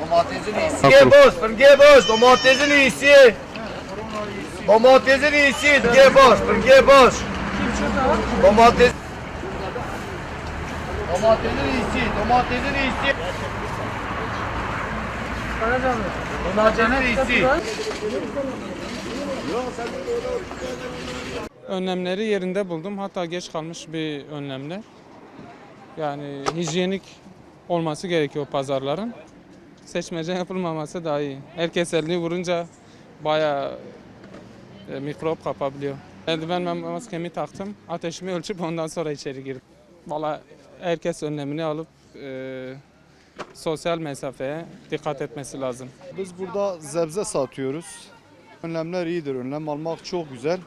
Domatesin iyisi. Boz, fırge boz. Domatesin iyisi. Domatesin iyisi. Fırge boz, fırge boz. Domates. Domatesin iyisi, domatesin iyisi. Domatesin iyisi. önlemleri yerinde buldum. Hatta geç kalmış bir önlemler. Yani hijyenik olması gerekiyor pazarların. Seçmece yapılmaması daha iyi. Herkes elini vurunca bayağı e, mikrop kapabiliyor. Eldiven ve maskemi taktım. Ateşimi ölçüp ondan sonra içeri girdim. Valla herkes önlemini alıp e, sosyal mesafeye dikkat etmesi lazım. Biz burada zebze satıyoruz. Önlemler iyidir. Önlem almak çok güzel.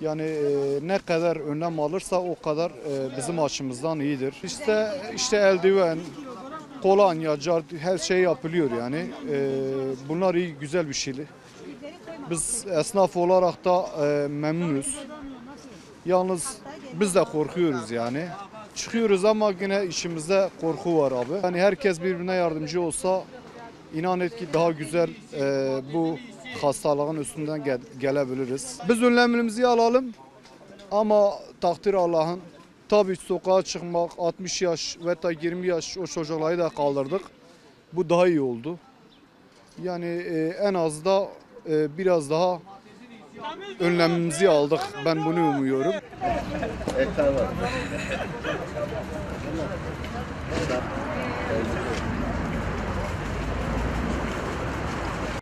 Yani e, ne kadar önlem alırsa o kadar e, bizim açımızdan iyidir. İşte işte eldiven, kolonya, car, her şey yapılıyor yani. E, bunlar iyi, güzel bir şey. Biz esnaf olarak da e, memnunuz. Yalnız biz de korkuyoruz yani. Çıkıyoruz ama yine işimizde korku var abi. Yani herkes birbirine yardımcı olsa inan et ki daha güzel e, bu hastalığın üstünden gel- gelebiliriz. Biz önlemimizi alalım ama takdir Allah'ın. Tabii sokağa çıkmak 60 yaş ve da 20 yaş o çocukları da kaldırdık. Bu daha iyi oldu. Yani e, en az da e, biraz daha önlemimizi aldık. Ben bunu umuyorum. Evet, tamam.